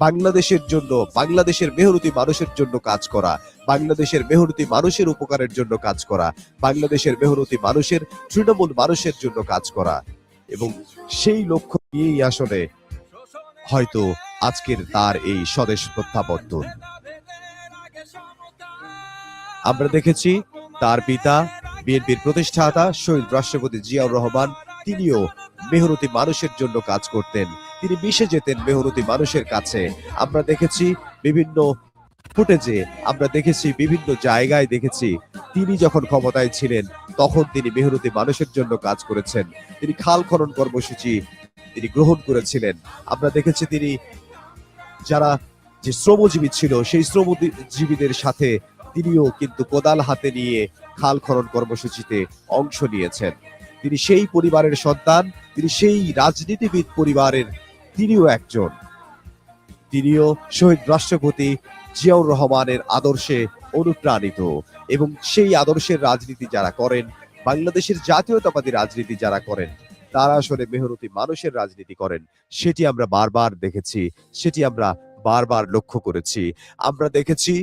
বাংলাদেশের জন্য, বাংলাদেশের মেহনতি মানুষের জন্য কাজ করা, বাংলাদেশের মেহনতি মানুষের উপকারের জন্য কাজ করা, বাংলাদেশের মেহনতি মানুষের, তৃণমূল মানুষের জন্য কাজ করা। এবং সেই লক্ষ্য নিয়েই আসলে হয়তো আজকের তার এই স্বদেশ প্রত্যাবর্তন। আমরা দেখেছি তার পিতা, বিএনপির প্রতিষ্ঠাতা শহীদ রাষ্ট্রপতি জিয়াউর রহমান, তিনিও মেহনতি মানুষের জন্য কাজ করতেন। তিনি মিশে যেতেন মেহনতি মানুষের কাছে। আমরা দেখেছি বিভিন্ন ফুটেজে, আমরা দেখেছি বিভিন্ন জায়গায় দেখেছি, তিনি যখন ক্ষমতায় ছিলেন, তখন তিনি মেহনতি মানুষের জন্য কাজ করেছেন। তিনি খাল খনন কর্মসূচি তিনি গ্রহণ করেছিলেন। আমরা দেখেছি তিনি যারা যে শ্রমজীবী ছিল, সেই শ্রমজীবীদের সাথে তিনিও কিন্তু কোদাল হাতে নিয়ে খাল খনন কর্মসূচিতে অংশ নিয়েছেন। তিনি সেই পরিবারের সন্তান, তিনি সেই রাজনীতিবিদ পরিবারের তিনিও একজন। তিনিও শহীদ রাষ্ট্রপতি জিয়াউর রহমানের আদর্শে অনুপ্রাণিত এবং সেই আদর্শের রাজনীতি যারা করেন, বাংলাদেশের জাতীয়তাবাদী রাজনীতি যারা করেন, তারা আসলে মেহনতি মানুষের রাজনীতি করেন। সেটি আমরা বারবার দেখেছি, সেটি আমরা বারবার লক্ষ্য করেছি। আমরা দেখেছি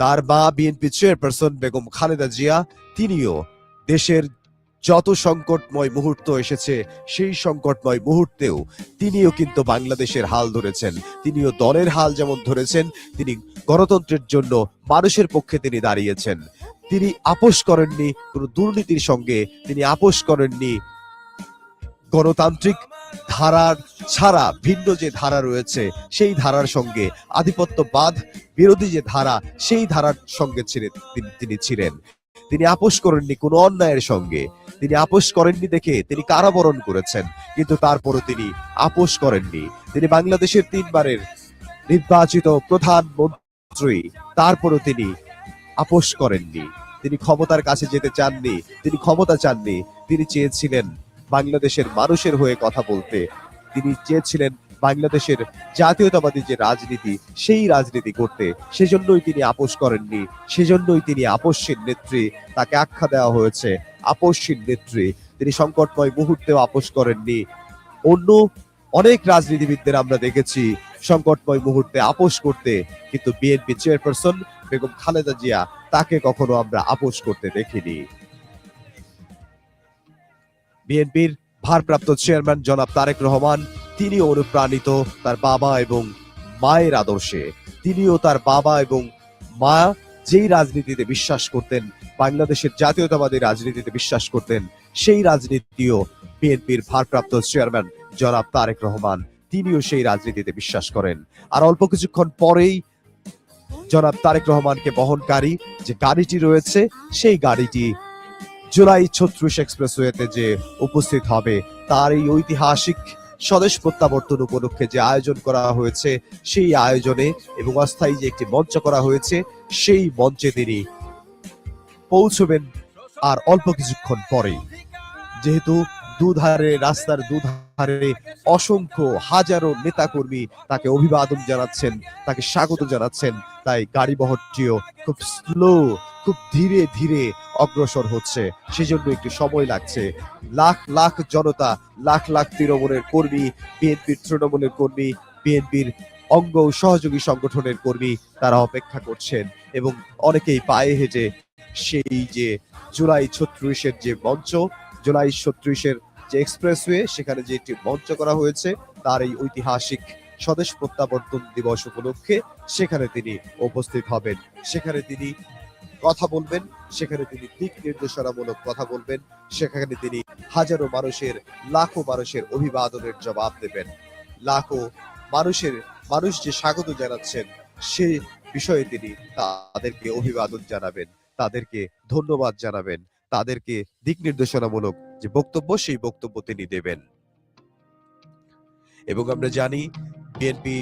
তার মা, বিএনপি চেয়ারপারসন বেগম খালেদা জিয়া, তিনিও দেশের যত সংকটময় মুহূর্ত এসেছে, সেই সংকটময় মুহূর্তেও তিনিও কিন্তু বাংলাদেশের হাল ধরেছেন। তিনিও দলের হাল যেমন ধরেছেন, তিনি গণতন্ত্রের জন্য মানুষের পক্ষে তিনি দাঁড়িয়েছেন। তিনি আপোষ করেননি, কোনো দুর্নীতির সঙ্গে তিনি আপোষ করেননি। গণতান্ত্রিক ধারার ছাড়া, ভিন্ন যে ধারা রয়েছে, সেই ধারার সঙ্গে আধিপত্যবাদ, বিরোধী যে ধারা, সেই ধারার সঙ্গে ছিলেন তিনি- তিনি ছিলেন। তিনি আপোষ করেননি কোনো অন্যায়ের সঙ্গে। তিনি আপোষ করেননি দেখে তিনি কারাবরণ করেছেন, কিন্তু তারপরও তিনি আপোষ করেননি। তিনি বাংলাদেশের তিনবারের নির্বাচিত প্রধানমন্ত্রী তারপরও তিনি আপোষ করেননি। তিনি ক্ষমতার কাছে যেতে চাননি, তিনি ক্ষমতা চাননি, তিনি চেয়েছিলেন বাংলাদেশের মানুষের হয়ে কথা বলতে। তিনি চেয়েছিলেন বাংলাদেশের জাতীয়তাবাদী যে রাজনীতি, সেই রাজনীতি করতে। সেজন্যই তিনি আপোষ করেননি, সেজন্যই তিনি আপোষের নেত্রী। তাকে আখ্যা দেওয়া হয়েছে আপসীন নেত্রী। তিনি সংকটময় মুহূর্তেও আপোষ করেননি। অন্য অনেক রাজনীতিবিদদের আমরা দেখেছি সংকটময় মুহূর্তে আপোষ করতে, কিন্তু বিএনপি চেয়ারপারসন বেগম খালেদা জিয়া তাকে কখনো আমরা আপোষ করতে দেখিনি। বিএনপির ভারপ্রাপ্ত চেয়ারম্যান জনাব তারেক রহমান তিনি অনুপ্রাণিত তার বাবা এবং মায়ের আদর্শে। তিনিও তার বাবা এবং মা যেই রাজনীতিতে বিশ্বাস করতেন বাংলাদেশের জাতীয়তাবাদী রাজনীতিতে বিশ্বাস করতেন সেই রাজনীতিও বিএনপির ভারপ্রাপ্ত চেয়ারম্যান জনাব তারেক রহমান। তিনিও সেই রাজনীতিতে বিশ্বাস করেন। আর অল্প কিছুক্ষণ পরেই জনাব তারেক রহমানকে বহনকারী যে গাড়িটি রয়েছে, সেই গাড়িটি জুলাই ছত্রিশ এক্সপ্রেসওয়েতে যে উপস্থিত হবে, তার এই ঐতিহাসিক স্বদেশ প্রত্যাবর্তন উপলক্ষে যে আয়োজন করা হয়েছে, সেই আয়োজনে এবং অস্থায়ী যে একটি মঞ্চ করা হয়েছে, সেই মঞ্চে তিনি পৌঁছবেন আর অল্প কিছুক্ষণ পরে যেহেতু দুধারে, রাস্তার দুধারে অসংখ্য হাজারো নেতাকর্মী তাকে অভিবাদন জানাচ্ছেন, তাকে স্বাগত জানাচ্ছেন, তাই গাড়ি বহরটিও খুব স্লো খুব ধীরে ধীরে অগ্রসর হচ্ছে। সেজন্য একটু সময় লাগছে। লাখ লাখ জনতা, লাখ লাখ তৃণমূলের কর্মী, বিএনপির তৃণমূলের কর্মী, বিএনপির অঙ্গ সহযোগী সংগঠনের কর্মী, তারা অপেক্ষা করছেন এবং অনেকেই পায়ে হেঁটে সেই যে জুলাই ছত্রিশের যে মঞ্চ, জুলাই ছত্রিশের যে এক্সপ্রেসওয়ে, সেখানে যে একটি মঞ্চ করা হয়েছে, তার এই ঐতিহাসিক স্বদেশ প্রত্যাবর্তন দিবস উপলক্ষে সেখানে তিনি উপস্থিত হবেন। সেখানে তিনি কথা বলবেন, সেখানে তিনি দিক নির্দেশনামূলক কথা বলবেন, সেখানে তিনি হাজারো মানুষের, লাখো মানুষের অভিবাদনের জবাব দেবেন। লাখো মানুষের, মানুষ যে স্বাগত জানাচ্ছেন, সে বিষয়ে তিনি তাদেরকে অভিবাদন জানাবেন। তাদেরকে ধন্যবাদ জানাবেন। তাদেরকে দিক নির্দেশনামূলক যে বক্তব্য, সেই বক্তব্য তিনি দেবেন। এবং আমরা জানি বিএনপি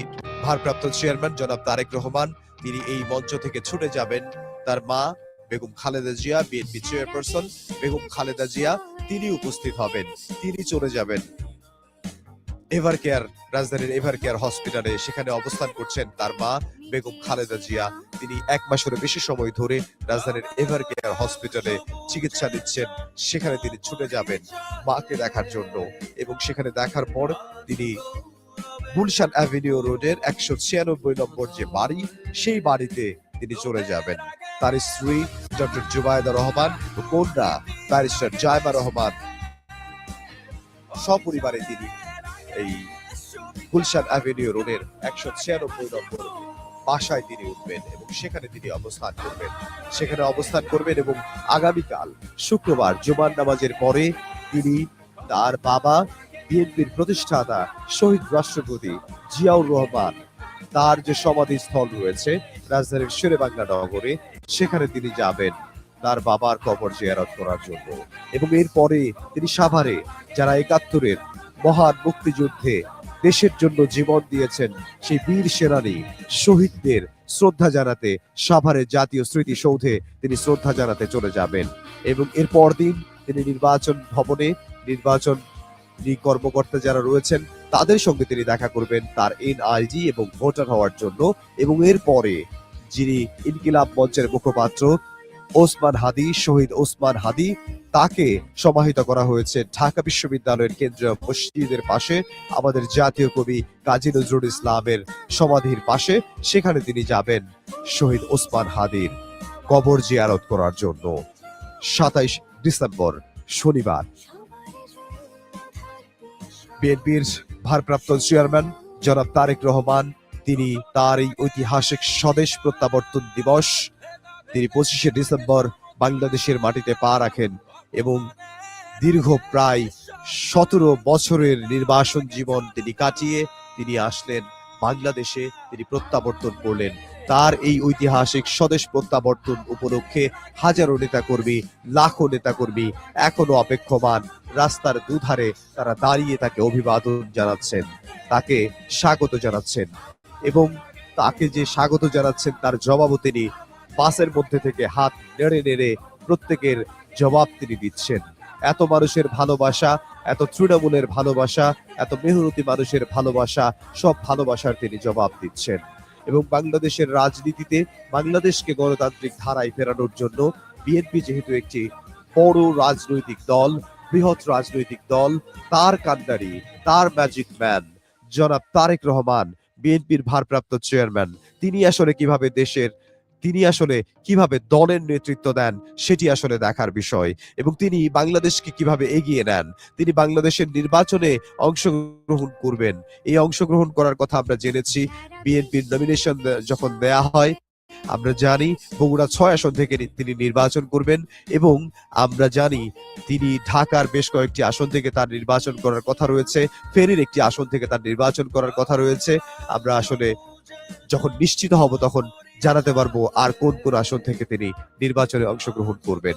ভারপ্রাপ্ত চেয়ারম্যান জনাব তারেক রহমান, তিনি এই মঞ্চ থেকে ছুটে যাবেন। তার মা বেগম খালেদা জিয়া বিএনপি চেয়ারপারসন বেগম খালেদা জিয়া, তিনি উপস্থিত হবেন। তিনি চলে যাবেন। এভার কেয়ার রাজধানীর এভার কেয়ার হসপিটালে সেখানে অবস্থান করছেন তার মা বেগম খালেদা জিয়া, তিনি এক মাসের বেশি সময় ধরে রাজধানীর এভার কেয়ার হসপিটালে চিকিৎসা নিচ্ছেন। সেখানে তিনি ছুটে যাবেন মাকে দেখার জন্য এবং সেখানে দেখার পর তিনি গুলশান অ্যাভিনিউ রোডের একশো ছিয়ানব্বই নম্বর যে বাড়ি, সেই বাড়িতে তিনি চলে যাবেন। তার স্ত্রী ডক্টর জুবায়দা রহমান ও কন্যা ব্যারিস্টার জায়মা রহমান সপরিবারে তিনি এই গুলশান অ্যাভিনিউ রোডের একশো ছিয়ানব্বই নম্বর বাসায় তিনি উঠবেন এবং সেখানে তিনি অবস্থান করবেন। সেখানে অবস্থান করবেন এবং আগামীকাল শুক্রবার জুমার নামাজের পরে তিনি তার বাবা, বিএনপির প্রতিষ্ঠাতা শহীদ রাষ্ট্রপতি জিয়াউর রহমান, তার যে সমাধিস্থল রয়েছে রাজধানীর শেরে বাংলা নগরে, সেখানে তিনি যাবেন তার বাবার কবর জিয়ারত করার জন্য। এবং এরপরে তিনি সাভারে যারা একাত্তরের মহান মুক্তিযুদ্ধে দেশের জন্য জীবন দিয়েছেন সেই বীর সেনানী শহীদদের শ্রদ্ধা জানাতে সাভারের জাতীয় স্মৃতিসৌধে তিনি শ্রদ্ধা জানাতে চলে যাবেন। এবং এর পরদিন তিনি নির্বাচন ভবনে নির্বাচন কর্মকর্তা যারা রয়েছেন, তাদের সঙ্গে তিনি দেখা করবেন তার এনআইডি এবং ভোটার হওয়ার জন্য। এবং এরপরে যিনি ইনকিলাব মঞ্চের মুখপাত্র ওসমান হাদি, শহীদ ওসমান হাদি তাকে সমাহিত করা হয়েছে ঢাকা বিশ্ববিদ্যালয়ের কেন্দ্রীয় মসজিদের পাশে, আমাদের জাতীয় কবি কাজী নজরুল ইসলামের সমাধির পাশে, সেখানে তিনি যাবেন শহীদ ওসমান হাদির কবর জিয়ারত করার জন্য। সাতাইশ ডিসেম্বর, শনিবার। বিএনপির ভারপ্রাপ্ত চেয়ারম্যান জনাব তারেক রহমান, তিনি তার এই ঐতিহাসিক স্বদেশ প্রত্যাবর্তন দিবস, তিনি পঁচিশে ডিসেম্বর বাংলাদেশের মাটিতে পা রাখেন এবং দীর্ঘ প্রায় সতেরো বছরের নির্বাসন জীবন তিনি কাটিয়ে তিনি আসলেন বাংলাদেশে, তিনি প্রত্যাবর্তন করলেন। তার এই ঐতিহাসিক স্বদেশ প্রত্যাবর্তন উপলক্ষে হাজারো নেতাকর্মী, লাখো নেতাকর্মী এখনও অপেক্ষমান রাস্তার দুধারে তারা দাঁড়িয়ে তাকে অভিবাদন জানাচ্ছেন, তাকে স্বাগত জানাচ্ছেন এবং তাকে যে স্বাগত জানাচ্ছেন তার জবাবও তিনি বাসের মধ্যে থেকে হাত নেড়ে নেড়ে প্রত্যেকের জবাব তিনি দিচ্ছেন। এত মানুষের ভালোবাসা, এত তৃণমূলের ভালোবাসা, এত মেহনতি মানুষের ভালোবাসা, সব ভালোবাসার তিনি জবাব দিচ্ছেন। এবং বাংলাদেশের রাজনীতিতে বাংলাদেশকে গণতান্ত্রিক ধারায় ফেরানোর জন্য বিএনপি যেহেতু একটি বড় রাজনৈতিক দল, বৃহৎ রাজনৈতিক দল, তার কান্ডারি, তার ম্যাজিক ম্যান জনাব তারেক রহমান বিএনপির ভারপ্রাপ্ত চেয়ারম্যান তিনি আসলে কীভাবে দেশের তিনি আসলে কীভাবে দলের নেতৃত্ব দেন, সেটি আসলে দেখার বিষয়। এবং তিনি বাংলাদেশকে কীভাবে এগিয়ে নেন, তিনি বাংলাদেশের নির্বাচনে অংশগ্রহণ করবেন। এই অংশগ্রহণ করার কথা আমরা জেনেছি। বিএনপির নমিনেশন যখন দেয়া হয়, আমরা জানি বগুড়া ছয় আসন থেকে তিনি নির্বাচন করবেন এবং আমরা জানি তিনি ঢাকার বেশ কয়েকটি আসন থেকে তার নির্বাচন করার কথা রয়েছে ফেরির একটি আসন থেকে তার নির্বাচন করার কথা রয়েছে। আমরা আসলে যখন নিশ্চিত হব তখন জানাতে পারব আর কোন কোন আসন থেকে তিনি নির্বাচনে অংশগ্রহণ করবেন।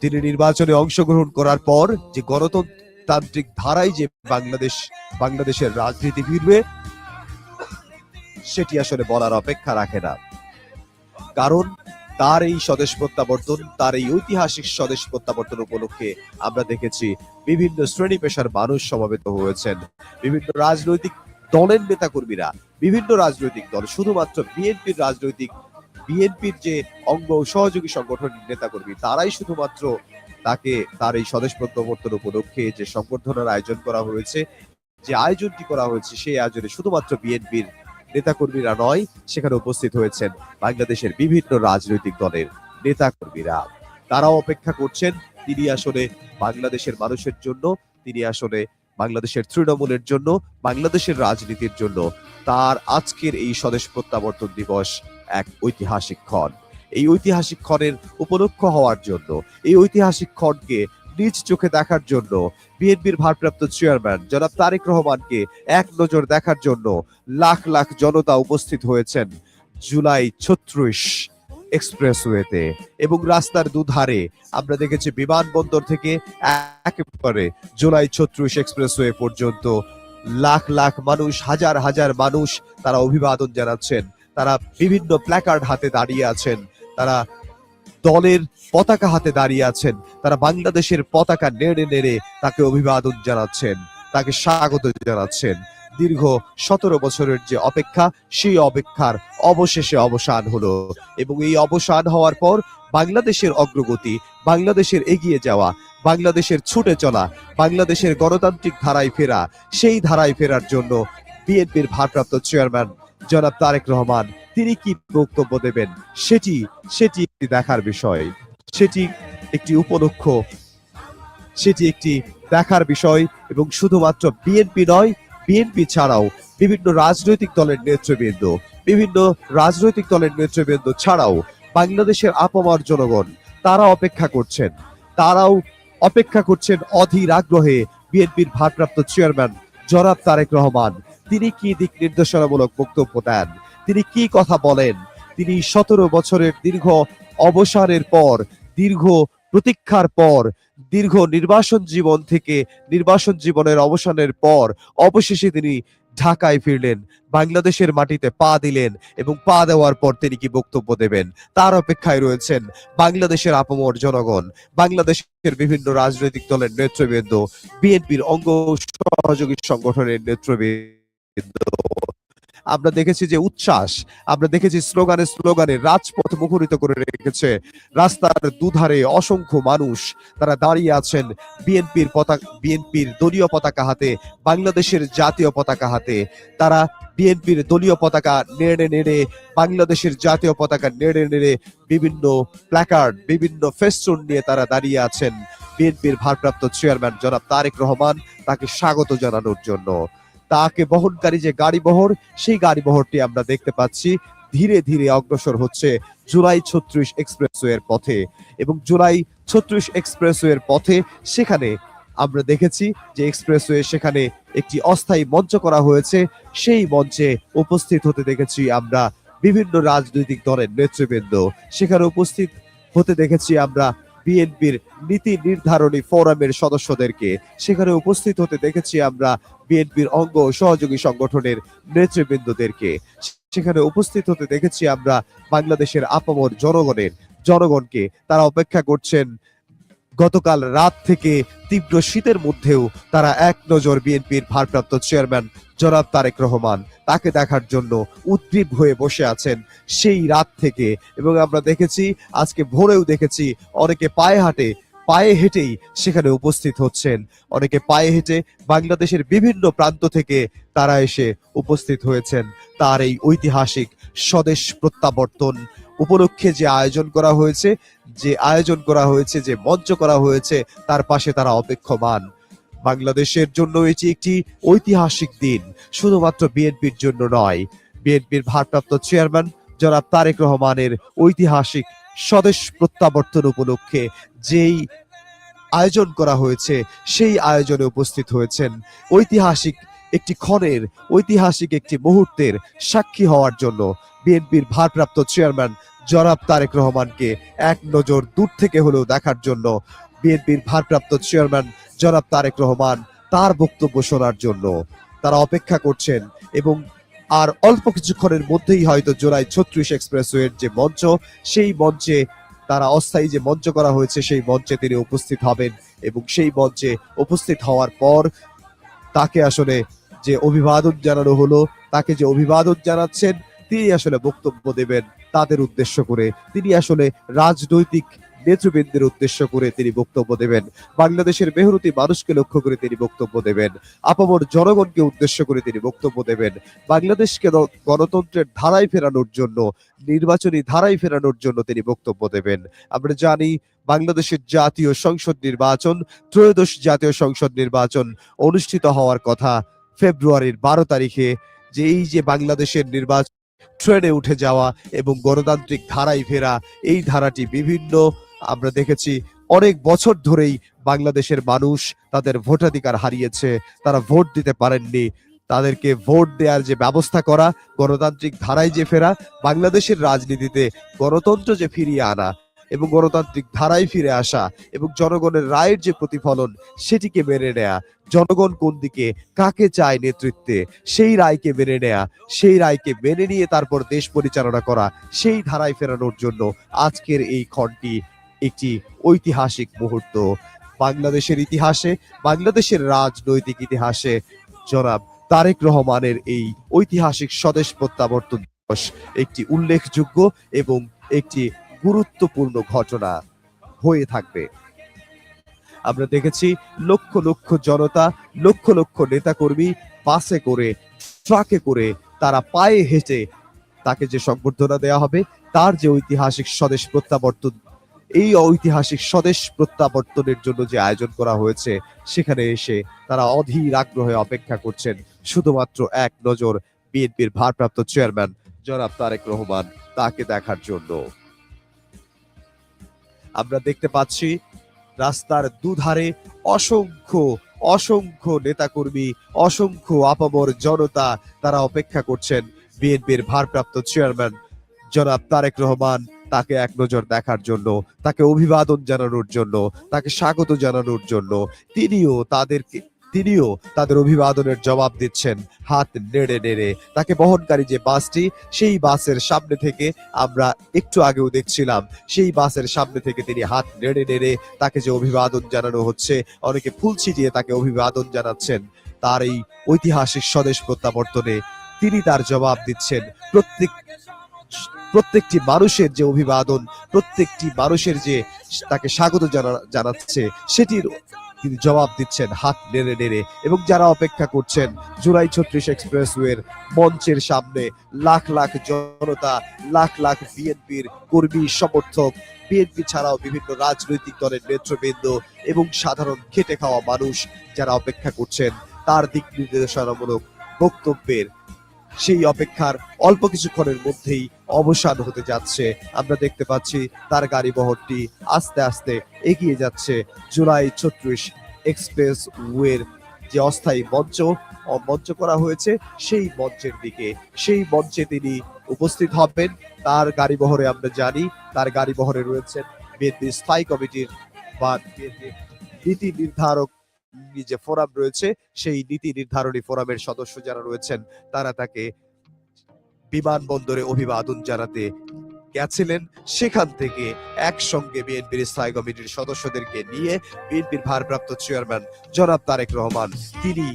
তিনি নির্বাচনে অংশগ্রহণ করার পর যে গণতান্ত্রিক ধারায় যে বাংলাদেশ, বাংলাদেশের রাজনীতি ফিরবে, সেটি আসলে বলার অপেক্ষা রাখে না। কারণ তার এই স্বদেশ প্রত্যাবর্তন, তার এই ঐতিহাসিক স্বদেশ প্রত্যাবর্তন উপলক্ষে আমরা দেখেছি বিভিন্ন শ্রেণি পেশার মানুষ সমাবেত হয়েছেন। বিভিন্ন রাজনৈতিক দলের নেতাকর্মীরা বিভিন্ন রাজনৈতিক দল, শুধুমাত্র বিএনপির রাজনৈতিক, বিএনপির যে অঙ্গ সহযোগী সংগঠনের নেতাকর্মী, তারাই শুধুমাত্র তাকে, তার এই স্বদেশ প্রত্যাবর্তন উপলক্ষে যে সংবর্ধনার আয়োজন করা হয়েছে, যে আয়োজনটি করা হয়েছে, সেই আয়োজনে শুধুমাত্র বিএনপির নেতাকর্মীরা নয়, সেখানে উপস্থিত হয়েছেন বাংলাদেশের বিভিন্ন রাজনৈতিক দলের নেতাকর্মীরা। তারাও অপেক্ষা করছেন, তিনি আসলে বাংলাদেশের মানুষের জন্য, তিনি আসলে বাংলাদেশের তৃণমূলের জন্য, বাংলাদেশের রাজনীতির জন্য তার আজকের এই স্বদেশ প্রত্যাবর্তন দিবস এক ঐতিহাসিক ক্ষণ। এই ঐতিহাসিক ক্ষণের উপলক্ষ হওয়ার জন্য, এই ঐতিহাসিক ক্ষণকে নিজ চোখে দেখার জন্য, বিএনপির ভারপ্রাপ্ত চেয়ারম্যান জনাব তারেক রহমানকে এক নজর দেখার জন্য লাখ লাখ জনতা উপস্থিত হয়েছেন জুলাই ছত্রিশ এক্সপ্রেসওয়েতে এবং রাস্তার দুধারে। আমরা দেখেছি বিমানবন্দর থেকে একেবারে জুলাই ছত্রিশ এক্সপ্রেসওয়ে পর্যন্ত লাখ লাখ মানুষ, হাজার হাজার মানুষ তারা অভিবাদন জানাচ্ছেন। তারা বিভিন্ন প্ল্যাকার্ড হাতে দাঁড়িয়ে আছেন। তারা দলের পতাকা হাতে দাঁড়িয়ে আছেন। তারা বাংলাদেশের পতাকা নেড়ে নেড়ে তাকে অভিবাদন জানাচ্ছেন, তাকে স্বাগত জানাচ্ছেন। দীর্ঘ সতেরো বছরের যে অপেক্ষা, সেই অপেক্ষার অবশেষে অবসান হলো। এবং এই অবসান হওয়ার পর বাংলাদেশের অগ্রগতি, বাংলাদেশের এগিয়ে যাওয়া, বাংলাদেশের ছুটে চলা, বাংলাদেশের গণতান্ত্রিক ধারায় ফেরা, সেই ধারায় ফেরার জন্য বিএনপির ভারপ্রাপ্ত চেয়ারম্যান জনাব তারেক রহমান তিনি কি বক্তব্য দেবেন? সেটি সেটি একটি দেখার বিষয়। সেটি একটি উপলক্ষ। সেটি একটি দেখার বিষয় এবং শুধুমাত্র বিএনপি নয় বিএনপি ছাড়াও বিভিন্ন রাজনৈতিক দলের নেতৃবৃন্দ, বিভিন্ন রাজনৈতিক দলের নেতৃবৃন্দ ছাড়াও বাংলাদেশের আপামর জনগণ তারা অপেক্ষা করছেন। তারাও অপেক্ষা করছেন অধীর আগ্রহে বিএনপির ভারপ্রাপ্ত চেয়ারম্যান জনাব তারেক রহমান। তিনি কি দিক নির্দেশনামূলক বক্তব্য দেন? তিনি কি কথা বলেন? তিনি সতেরো বছরের দীর্ঘ অবসানের পর দীর্ঘ প্রতীক্ষার পর, দীর্ঘ নির্বাসন জীবন থেকে নির্বাসন জীবনের অবসানের পর, অবশেষে তিনি ঢাকায় ফিরলেন, বাংলাদেশের মাটিতে পা দিলেন এবং পা দেওয়ার পর তিনি কি বক্তব্য দেবেন? তার অপেক্ষায় রয়েছেন বাংলাদেশের আপমর জনগণ, বাংলাদেশের বিভিন্ন রাজনৈতিক দলের নেতৃবৃন্দ, বিএনপির অঙ্গ সহযোগী সংগঠনের নেতৃবৃন্দ। আমরা দেখেছি যে উচ্ছ্বাস, আমরা দেখেছি স্লোগানে স্লোগানে রাজপথ মুখরিত করে রেখেছে। রাস্তার দুধারে অসংখ্য মানুষ তারা দাঁড়িয়ে আছেন বিএনপির পতাকা, বিএনপির দলীয় পতাকা হাতে, বাংলাদেশের জাতীয় পতাকা হাতে। তারা বিএনপির দলীয় পতাকা নেড়ে নেড়ে, বাংলাদেশের জাতীয় পতাকা নেড়ে নেড়ে বিভিন্ন প্ল্যাকার্ড বিভিন্ন ফেস্টুন নিয়ে তারা দাঁড়িয়ে আছেন। বিএনপির ভারপ্রাপ্ত চেয়ারম্যান জনাব তারেক রহমান তাকে স্বাগত জানানোর জন্য। তাকে বহনকারী যে গাড়ি বহর সেই গাড়ি বহরটি আমরা দেখতে পাচ্ছি। ধীরে ধীরে অগ্রসর হচ্ছে জুলাই ছত্রিশ এক্সপ্রেসওয়ের পথে। এবং জুলাই ছত্রিশ এক্সপ্রেসওয়ের পথে সেখানে আমরা দেখেছি যে এক্সপ্রেসওয়ে সেখানে একটি অস্থায়ী মঞ্চ করা হয়েছে। সেই মঞ্চে উপস্থিত হতে দেখেছি আমরা বিভিন্ন রাজনৈতিক দলের নেতৃবৃন্দ। সেখানে উপস্থিত হতে দেখেছি আমরা বিএনপির নীতি নির্ধারণী ফোরামের সদস্যদেরকে। সেখানে উপস্থিত হতে দেখেছি আমরা বিএনপির অঙ্গ সহযোগী সংগঠনের নেতৃবৃন্দদেরকে। সেখানে উপস্থিত হতে দেখেছি আমরা বাংলাদেশের আপামর জনগণের, জনগণকে। তারা অপেক্ষা করছেন গতকাল রাত থেকে তীব্র শীতের মধ্যেও তারা এক নজর বিএনপির ভারপ্রাপ্ত চেয়ারম্যান জনাব তারেক রহমান। তাকে দেখার জন্য উদ্গ্রীব হয়ে বসে আছেন সেই রাত থেকে। এবং আমরা দেখেছি, আজকে ভোরেও দেখেছি, অনেকে পায়ে হাঁটে, পায়ে হেঁটেই সেখানে উপস্থিত হচ্ছেন। অনেকে পায়ে হেঁটে বাংলাদেশের বিভিন্ন প্রান্ত থেকে তারা এসে উপস্থিত হয়েছেন। তার এই ঐতিহাসিক স্বদেশ প্রত্যাবর্তন উপলক্ষে যে আয়োজন করা হয়েছে, যে আয়োজন করা হয়েছে, যে মঞ্চ করা হয়েছে, তার পাশে তারা অপেক্ষমান। বাংলাদেশের জন্য এটি একটি ঐতিহাসিক দিন, শুধুমাত্র বিএনপির জন্য নয়। বিএনপির ভারপ্রাপ্ত চেয়ারম্যান জনাব তারেক রহমানের ঐতিহাসিক স্বদেশ প্রত্যাবর্তন উপলক্ষে যেই আয়োজন করা হয়েছে, সেই আয়োজনে উপস্থিত হয়েছেন। ঐতিহাসিক একটি ক্ষণের ঐতিহাসিক একটি মুহূর্তের সাক্ষী হওয়ার জন্য বিএনপির ভারপ্রাপ্ত চেয়ারম্যান জনাব তারেক রহমানকে এক নজর দূর থেকে হলেও দেখার জন্য বিএনপির ভারপ্রাপ্ত চেয়ারম্যান জনাব তারেক রহমান তার বক্তব্য শোনার জন্য। তারা অপেক্ষা করছেন এবং আর অল্প কিছুক্ষণের মধ্যেই হয়তো জুলাই ছত্রিশ এক্সপ্রেসওয়ের যে মঞ্চ, সেই মঞ্চে তারা অস্থায়ী যে মঞ্চ করা হয়েছে, সেই মঞ্চে তিনি উপস্থিত হবেন এবং সেই মঞ্চে উপস্থিত হওয়ার পর তাকে আসলে যে অভিবাদন জানানো হলো, তাকে যে অভিবাদন জানাচ্ছেন, তিনি আসলে বক্তব্য দেবেন তাদের উদ্দেশ্য করে। তিনি আসলে রাজনৈতিক নেতৃবৃন্দের উদ্দেশ্য করে তিনি বক্তব্য দেবেন। বাংলাদেশের মেহরতি মানুষকে লক্ষ্য করে তিনি বক্তব্য দেবেন। আপামর জনগণকে উদ্দেশ্য করে তিনি বক্তব্য দেবেন। বাংলাদেশকে গণতন্ত্রের ধারায় ফেরানোর জন্য, নির্বাচনী ধারায় ফেরানোর জন্য তিনি বক্তব্য দেবেন। আমরা জানি, বাংলাদেশের জাতীয় সংসদ নির্বাচন, ত্রয়োদশ জাতীয় সংসদ নির্বাচন অনুষ্ঠিত হওয়ার কথা। ফেব্রুয়ারির বারো তারিখে যে এই যে বাংলাদেশের নির্বাচন, ট্রেনে উঠে যাওয়া এবং গণতান্ত্রিক ধারায় ফেরা, এই ধারাটি বিভিন্ন আমরা দেখেছি অনেক বছর ধরেই বাংলাদেশের মানুষ তাদের ভোটাধিকার হারিয়েছে, তারা ভোট দিতে পারেননি। তাদেরকে ভোট দেওয়ার যে ব্যবস্থা করা, গণতান্ত্রিক ধারায় যে ফেরা, বাংলাদেশের রাজনীতিতে গণতন্ত্র যে ফিরিয়ে আনা এবং গণতান্ত্রিক ধারায় ফিরে আসা এবং জনগণের রায়ের যে প্রতিফলন, সেটিকে মেনে নেয়া। জনগণ কোন দিকে, কাকে চায় নেতৃত্বে, সেই রায়কে মেনে নেয়া, সেই রায়কে মেনে নিয়ে তারপর দেশ পরিচালনা করা, সেই ধারায় ফেরানোর জন্য আজকের এই ক্ষণটি একটি ঐতিহাসিক মুহূর্ত। বাংলাদেশের ইতিহাসে, বাংলাদেশের রাজনৈতিক ইতিহাসে জনাব তারেক রহমানের এই ঐতিহাসিক স্বদেশ প্রত্যাবর্তন দিবস একটি উল্লেখযোগ্য এবং একটি গুরুত্বপূর্ণ ঘটনা হয়ে থাকবে। আমরা দেখেছি লক্ষ লক্ষ জনতা, লক্ষ লক্ষ নেতাকর্মী বাসে করে, ট্রাকে করে তারা পায়ে হেঁটে তাকে যে সংবর্ধনা দেওয়া হবে, তার যে ঐতিহাসিক স্বদেশ প্রত্যাবর্তন, এই ঐতিহাসিক স্বদেশ প্রত্যাবর্তনের জন্য যে আয়োজন করা হয়েছে, সেখানে এসে তারা অধীর আগ্রহে অপেক্ষা করছেন। শুধুমাত্র এক নজর বিএনপির ভারপ্রাপ্ত চেয়ারম্যান জনাব তারেক রহমান তাকে দেখার জন্য। আমরা দেখতে পাচ্ছি রাস্তার দুধারে অসংখ্য অসংখ্য নেতাকর্মী, অসংখ্য আপামর জনতা তারা অপেক্ষা করছেন বিএনপির ভারপ্রাপ্ত চেয়ারম্যান জনাব তারেক রহমান তাকে এক নজর দেখার জন্য, তাকে অভিবাদন জানানোর জন্য, তাকে স্বাগত জানানোর জন্য, তিনিও তাদেরকে তিনিও তাদের অভিবাদনের জবাব দিচ্ছেন। হাত নেড়ে নেড়ে তাকে বহনকারী যে বাসটি, সেই বাসের সামনে থেকে আমরা একটু আগেও দেখছিলাম। সেই বাসের সামনে থেকে তিনি হাত নেড়ে নেড়ে তাকে যে অভিবাদন জানানো হচ্ছে, অনেকে ফুল ছিটিয়ে তাকে অভিবাদন জানাচ্ছেন। তার এই ঐতিহাসিক স্বদেশ প্রত্যাবর্তনে তিনি তার জবাব দিচ্ছেন। প্রত্যেক, প্রত্যেকটি মানুষের যে অভিবাদন, প্রত্যেকটি মানুষের যে তাকে স্বাগত জানা- জানাচ্ছে, সেটির তিনি জবাব দিচ্ছেন, হাত নেড়ে নেড়ে। এবং যারা অপেক্ষা করছেন, জুলাই ছত্রিশ এক্সপ্রেসওয়ের মঞ্চের সামনে লাখ লাখ জনতা, লাখ লাখ বিএনপির কর্মী, সমর্থক, বিএনপি ছাড়াও বিভিন্ন রাজনৈতিক দলের নেতৃবৃন্দ এবং সাধারণ খেটে খাওয়া মানুষ যারা অপেক্ষা করছেন, তার দিক নির্দেশনামূলক বক্তব্যের সেই অপেক্ষার অল্প কিছুক্ষণের মধ্যেই অবসান হতে যাচ্ছে। আমরা দেখতে পাচ্ছি তার গাড়ি বহরটি আস্তে আস্তে এগিয়ে যাচ্ছে জুলাই ছত্রিশ এক্সপ্রেস ওয়ের যে অস্থায়ী মঞ্চ মঞ্চ করা হয়েছে সেই মঞ্চের দিকে। সেই মঞ্চে তিনি উপস্থিত হবেন। তার গাড়ি বহরে আমরা জানি, তার গাড়ি বহরে রয়েছেন বিএনপি স্থায়ী কমিটির বা নীতি নির্ধারক যে ফোরাম রয়েছে, সেই নীতি নির্ধারণী ফোরামের সদস্য যারা রয়েছেন, তারা তাকে বিমানবন্দরে অভিবাদন জানাতে গেছিলেন। সেখান থেকে একসঙ্গে বিএনপির স্থায়ী কমিটির সদস্যদেরকে নিয়ে বিএনপির ভারপ্রাপ্ত চেয়ারম্যান জনাব তারেক রহমান, তিনি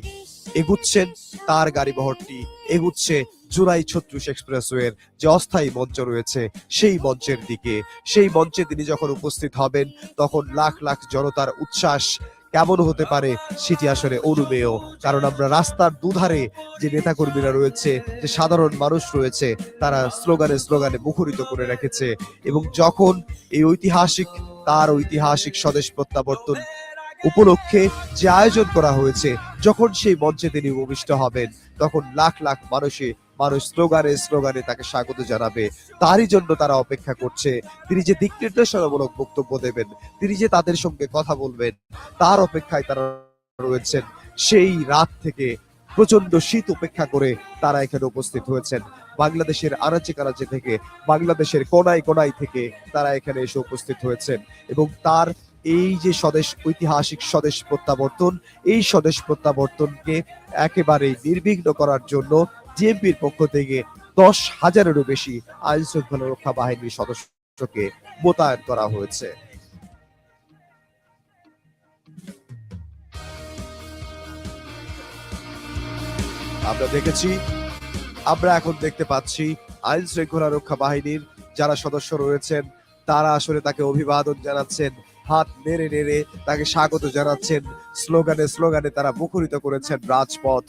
এগুচ্ছেন। তার গাড়ি বহরটি এগুচ্ছে জুলাই ছত্রিশ এক্সপ্রেসওয়ের যে অস্থায়ী মঞ্চ রয়েছে, সেই মঞ্চের দিকে। সেই মঞ্চে তিনি যখন উপস্থিত হবেন, তখন লাখ লাখ জনতার উচ্ছ্বাস কেমন হতে পারে সেটি আসলে অনুমেয়। কারণ আমরা রাস্তার দুধারে যে নেতাকর্মীরা রয়েছে, যে সাধারণ মানুষ রয়েছে, তারা স্লোগানে স্লোগানে মুখরিত করে রেখেছে এবং যখন এই ঐতিহাসিক, তার ঐতিহাসিক স্বদেশ প্রত্যাবর্তন উপলক্ষে যে আয়োজন করা হয়েছে, যখন সেই মঞ্চে তিনি উপবিষ্ট হবেন, তখন লাখ লাখ মানুষে মানুষ স্লোগানে স্লোগানে তাকে স্বাগত জানাবে। তারই জন্য তারা অপেক্ষা করছে। তিনি যে দিক নির্দেশনামূলক বক্তব্য দেবেন, তিনি যে তাদের সঙ্গে কথা বলবেন, তার অপেক্ষায় তারা রয়েছেন। সেই রাত থেকে প্রচণ্ড শীত উপেক্ষা করে তারা এখানে উপস্থিত হয়েছেন। বাংলাদেশের আনাচে কানাচে থেকে, বাংলাদেশের কোনায় কোনায় থেকে তারা এখানে এসে উপস্থিত হয়েছেন। এবং তার এই যে স্বদেশ, ঐতিহাসিক স্বদেশ প্রত্যাবর্তন, এই স্বদেশ প্রত্যাবর্তনকে একেবারে নির্বিঘ্ন করার জন্য জিএমপির পক্ষ থেকে দশ হাজারেরও বেশি আইন শৃঙ্খলা রক্ষা বাহিনীর সদস্যকে মোতায়েন করা হয়েছে। আমরা দেখেছি, আমরা এখন দেখতে পাচ্ছি আইন শৃঙ্খলা রক্ষা বাহিনীর যারা সদস্য রয়েছেন, তারা আসলে তাকে অভিবাদন জানাচ্ছেন, হাত নেড়ে নেড়ে তাকে স্বাগত জানাচ্ছেন। স্লোগানে স্লোগানে তারা মুখরিত করেছেন রাজপথ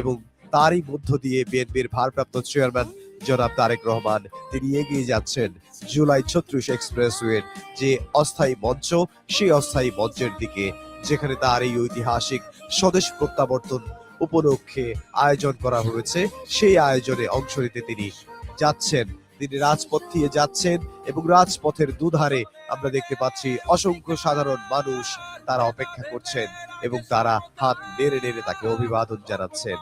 এবং তারই মধ্য দিয়ে বিএনপির ভারপ্রাপ্ত চেয়ারম্যান জনাব তারেক রহমান, তিনি এগিয়ে যাচ্ছেন জুলাই ছত্রিশ এক্সপ্রেসওয়ের যে অস্থায়ী মঞ্চ, সেই অস্থায়ী মঞ্চের দিকে, যেখানে তার এই ঐতিহাসিক স্বদেশ প্রত্যাবর্তন উপলক্ষে আয়োজন করা হয়েছে। সেই আয়োজনে অংশ নিতে তিনি যাচ্ছেন। তিনি রাজপথ দিয়ে যাচ্ছেন এবং রাজপথের দুধারে আমরা দেখতে পাচ্ছি অসংখ্য সাধারণ মানুষ তারা অপেক্ষা করছেন এবং তারা হাত নেড়ে নেড়ে তাকে অভিবাদন জানাচ্ছেন।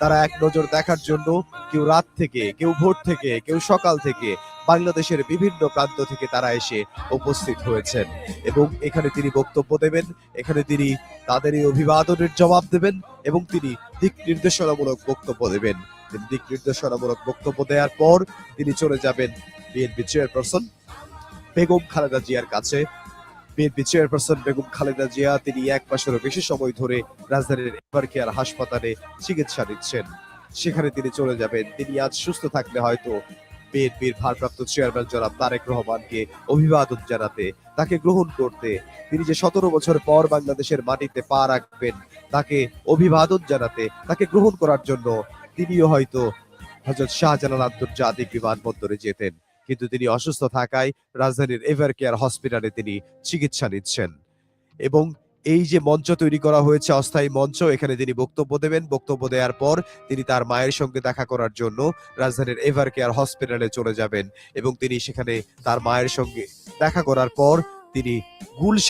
তারা এক নজর দেখার জন্য কেউ রাত থেকে, কেউ ভোর থেকে, কেউ সকাল থেকে বাংলাদেশের বিভিন্ন প্রান্ত থেকে তারা এসে উপস্থিত হয়েছেন। এবং এখানে তিনি বক্তব্য দেবেন, এখানে তিনি তাদের এই অভিবাদনের জবাব দেবেন এবং তিনি দিক নির্দেশনামূলক বক্তব্য দেবেন। দিক নির্দেশনামূলক বক্তব্য দেওয়ার পর তিনি চলে যাবেন বিএনপি চেয়ারপারসন বেগম খালেদা জিয়ার কাছে। বিএনপি চেয়ারপারসন বেগম খালেদা জিয়া, তিনি এক মাসেরও বেশি সময় ধরে রাজধানীর এভার কেয়ার হাসপাতালে চিকিৎসা নিচ্ছেন। সেখানে তিনি চলে যাবেন। তিনি আজ সুস্থ থাকলে হয়তো বিএনপির ভারপ্রাপ্ত চেয়ারম্যান জনাব তারেক রহমানকে অভিবাদন জানাতে, তাকে গ্রহণ করতে। তিনি যে সতেরো বছর পর বাংলাদেশের মাটিতে পা রাখবেন, তাকে অভিবাদন জানাতে, তাকে গ্রহণ করার জন্য তিনিও হয়তো হজরত শাহজালাল আন্তর্জাতিক বিমানবন্দরে যেতেন। কিন্তু তিনি অসুস্থ থাকায় রাজধানীর এভার কেয়ার হসপিটালে তিনি চিকিৎসা নিচ্ছেন। এবং এই যে মঞ্চ তৈরি করা হয়েছে, অস্থায়ী মঞ্চ, এখানে তিনি বক্তব্য দেবেন। বক্তব্য দেওয়ার পর তিনি তার মায়ের সঙ্গে দেখা করার জন্য রাজধানীর এভার কেয়ার হসপিটালে চলে যাবেন এবং তিনি সেখানে তার মায়ের সঙ্গে দেখা করার পর তিনি গুলশান